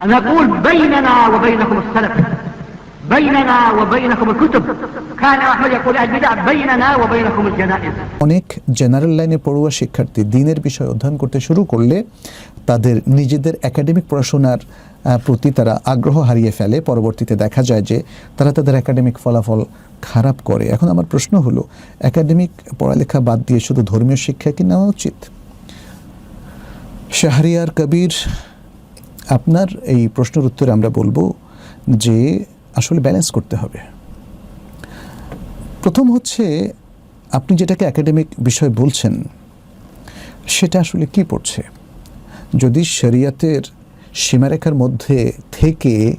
نقول بيننا وبينكم السلف بيننا وبينكم الكتب كان أحمد يقول البدع بيننا وبينكم الجنائز অনেক জেনারেল লাইনে পড়ুয়া শিক্ষার্থী দিনের বিষয় অধ্যয়ন করতে শুরু করলে তাদের নিজেদের একাডেমিক পড়াশোনার আহ, প্রতি তারা আগ্রহ হারিয়ে ফেলে পরবর্তীতে দেখা যায় যে তারা তাদের একাডেমিক ফলাফল খারাপ করে এখন আমার প্রশ্ন হলো একাডেমিক পড়ালেখা বাদ দিয়ে শুধু ধর্মীয় শিক্ষা কি নেওয়া উচিত শাহরিয়ার কবির আপনার এই প্রশ্নের উত্তরে আমরা বলব যে আসলে ব্যালেন্স করতে হবে। প্রথম হচ্ছে আপনি যেটাকে একাডেমিক বিষয় বলছেন, সেটা আসলে কি পড়ছে? যদি শরিয়াতের সীমারেখার মধ্যে থেকে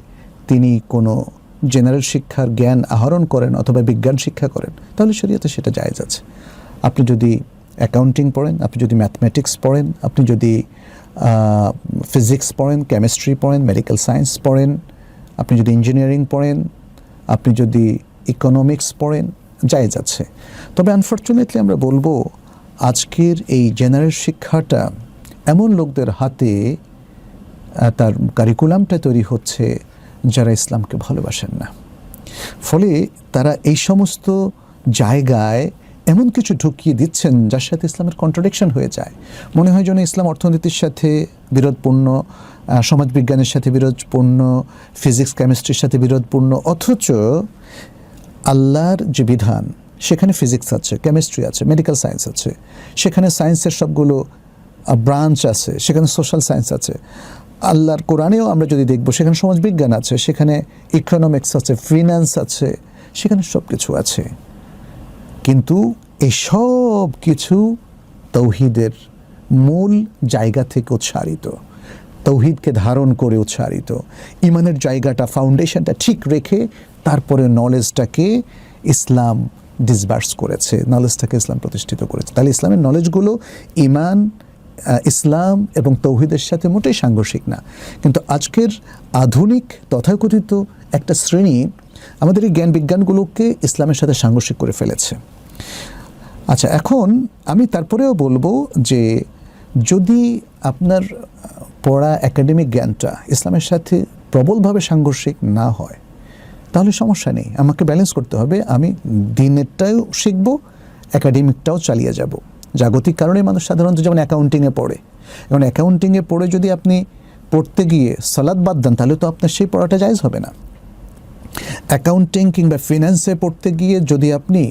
তিনি কোনো জেনারেল শিক্ষার জ্ঞান আহরণ করেন অথবা বিজ্ঞান শিক্ষা করেন, তাহলে শরিয়াতে সেটা জায়েজ আছে। আপনি যদি অ্যাকাউন্টিং পড়েন, আপনি যদি ম্যাথমেটিক্স পড়েন, আপনি যদি ফিজিক্স পড়েন কেমিস্ট্রি পড়েন মেডিকেল সায়েন্স পড়েন, আপনি যদি ইঞ্জিনিয়ারিং পড়েন, আপনি যদি ইকোনমিক্স পড়েন, জায়েজ যাচ্ছে তবে আনফর্চুনেটলি আমরা বলব, আজকের এই জেনারেল শিক্ষাটা এমন লোকদের হাতে তার কারিকুলামটা তৈরি হচ্ছে যারা ইসলামকে ভালোবাসেন না। ফলে তারা এই সমস্ত জায়গায় এমন কিছু ঢুকিয়ে দিচ্ছেন যার সাথে ইসলামের কন্ট্রাডিকশন হয়ে যায়। মনে হয় যেন ইসলাম অর্থনীতির সাথে বিরোধপূর্ণ সমাজবিজ্ঞানের সাথে বিরোধপূর্ণ ফিজিক্স কেমিস্ট্রির সাথে বিরোধপূর্ণ, অথচ আল্লাহর যে বিধান, সেখানে ফিজিক্স আছে কেমিস্ট্রি আছে মেডিকেল সায়েন্স আছে, সেখানে সায়েন্সের সবগুলো ব্রাঞ্চ আছে, সেখানে সোশ্যাল সায়েন্স আছে। আল্লাহর কোরআনেও আমরা যদি দেখব, সেখানে সমাজবিজ্ঞান আছে, সেখানে ইকোনমিক্স আছে ফিনান্স আছে, সেখানে সব কিছু আছে। কিন্তু এই সব কিছু তৌহিদের মূল জায়গা থেকে উৎসারিত তৌহিদকে ধারণ করে উৎসারিত ইমানের জায়গাটা ফাউন্ডেশনটা ঠিক রেখে তারপরে নলেজটাকে ইসলাম ডিসবার্স করেছে নলেজটাকে ইসলাম প্রতিষ্ঠিত করেছে। তাহলে ইসলামের নলেজগুলো ইমান ইসলাম এবং তৌহিদের সাথে মোটেই সাংঘর্ষিক না। কিন্তু আজকের আধুনিক তথাকথিত একটা শ্রেণি আমাদের এই জ্ঞান বিজ্ঞানগুলোকে ইসলামের সাথে সাংঘর্ষিক করে ফেলেছে। আচ্ছা এখন আমি তারপরেও বলব যে যদি আপনার পড়া একাডেমিক জ্ঞানটা ইসলামের সাথে প্রবলভাবে সাংঘর্ষিক না হয়, তাহলে সমস্যা নেই। আমাকে ব্যালেন্স করতে হবে। আমি দিনেরটাও শিখব, একাডেমিকটাও চালিয়ে যাব। জাগতিক কারণে মানুষ সাধারণত যেমন অ্যাকাউন্টিংয়ে পড়ে। এখন অ্যাকাউন্টিংয়ে পড়ে যদি আপনি পড়তে গিয়ে সালাদ বাদ দেন, তাহলে তো আপনার সেই পড়াটা জায়জ হবে না। অ্যাকাউন্টিং কিংবা ফিন্যান্সে পড়তে গিয়ে যদি আপনি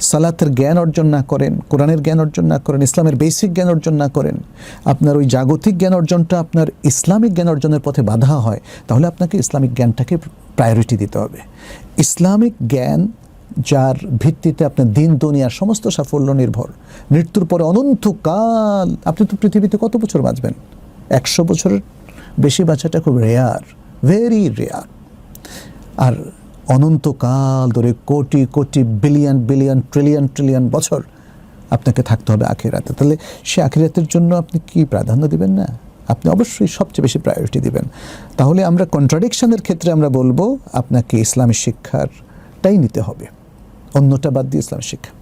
সালাতের জ্ঞান অর্জন না করেন, কোরআনের জ্ঞান অর্জন না করেন, ইসলামের বেসিক জ্ঞান অর্জন না করেন, আপনার ওই জাগতিক জ্ঞান অর্জনটা আপনার ইসলামিক জ্ঞান অর্জনের পথে বাধা হয়, তাহলে আপনাকে ইসলামিক জ্ঞানটাকে প্রায়োরিটি দিতে হবে। ইসলামিক জ্ঞান যার ভিত্তিতে আপনার দিন দুনিয়ার সমস্ত সাফল্য নির্ভর। মৃত্যুর পরে অনন্তকাল আপনি তো পৃথিবীতে কত বছর বাঁচবেন? একশো বছরের বেশি বাঁচাটা খুব রেয়ার ভেরি রেয়ার আর অনন্তকাল ধরে crore crore billion billion trillion trillion বছর আপনাকে থাকতে হবে আখিরাতে। তাহলে সে আখিরাতের জন্য আপনি কি প্রাধান্য দিবেন না? আপনি অবশ্যই সবচেয়ে বেশি প্রায়োরিটি দিবেন। তাহলে আমরা কন্ট্রাডিকশনের ক্ষেত্রে আমরা বলব, আপনাকে ইসলামী শিক্ষারটাই নিতে হবে। অন্যটা বাদ দিয়ে ইসলামের শিক্ষা।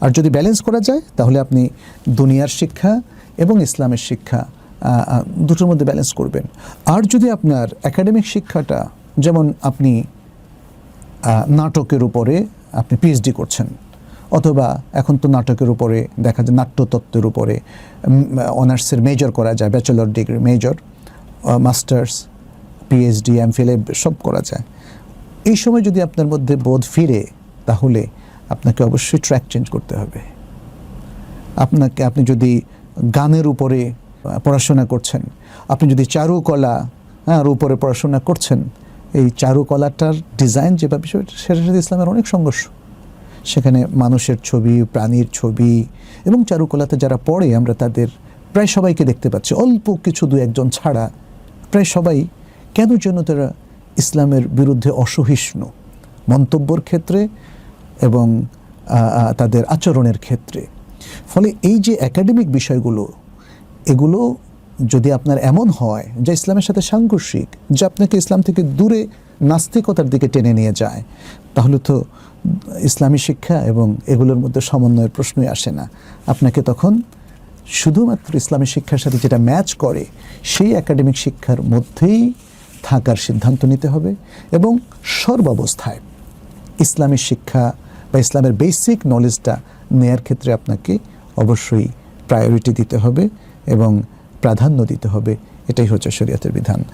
আর যদি ব্যালেন্স করা যায়, তাহলে আপনি দুনিয়ার শিক্ষা এবং ইসলামের শিক্ষা দুটোর মধ্যে ব্যালেন্স করবেন। আর যদি আপনার একাডেমিক শিক্ষাটা, যেমন আপনি নাটকের উপরে আপনি পিএইচডি করছেন, অথবা এখন তো নাটকের উপরে দেখা যায় নাট্যতত্ত্বের উপরে অনার্সের মেজর করা যায় bachelor degree major masters PhD MPhil সব করা যায়। এই সময় যদি আপনার মধ্যে বোধ ফিরে, তাহলে আপনাকে অবশ্যই ট্র্যাক চেঞ্জ করতে হবে। আপনাকে, আপনি যদি গানের উপরে পড়াশোনা করছেন, আপনি যদি চারুকলা হ্যাঁ উপরে পড়াশোনা করছেন এই চারুকলাটার ডিজাইন যেভাবে সেটা- সেটার সাথে ইসলামের অনেক সংঘর্ষ, সেখানে মানুষের ছবি, প্রাণীর ছবি এবং চারুকলাতে যারা পড়ে, আমরা তাদের প্রায় সবাইকে দেখতে পাচ্ছি। অল্প কিছু দু একজন ছাড়া প্রায় সবাই কেন যেন তারা ইসলামের বিরুদ্ধে অসহিষ্ণু? মন্তব্যর ক্ষেত্রে এবং তাদের আচরণের ক্ষেত্রে। ফলে এই যে একাডেমিক বিষয়গুলো, এগুলো যদি আপনার এমন হয় যা ইসলামের সাথে সাংঘর্ষিক, যা আপনাকে ইসলাম থেকে দূরে নাস্তিকতার দিকে টেনে নিয়ে যায়, তাহলে তো ইসলামী শিক্ষা এবং এগুলোর মধ্যে সমন্বয়ের প্রশ্নই আসে না। আপনাকে তখন শুধুমাত্র ইসলামী শিক্ষার সাথে যেটা ম্যাচ করে, সেই একাডেমিক শিক্ষার মধ্যেই থাকার সিদ্ধান্ত নিতে হবে এবং সর্বাবস্থায় ইসলামী শিক্ষা বা ইসলামের বেসিক নলেজটা নেয়ার ক্ষেত্রে আপনাকে অবশ্যই প্রায়োরিটি দিতে হবে এবং প্রাধান্য দিতে হবে। এটাই হচ্ছে শরীয়তের বিধান।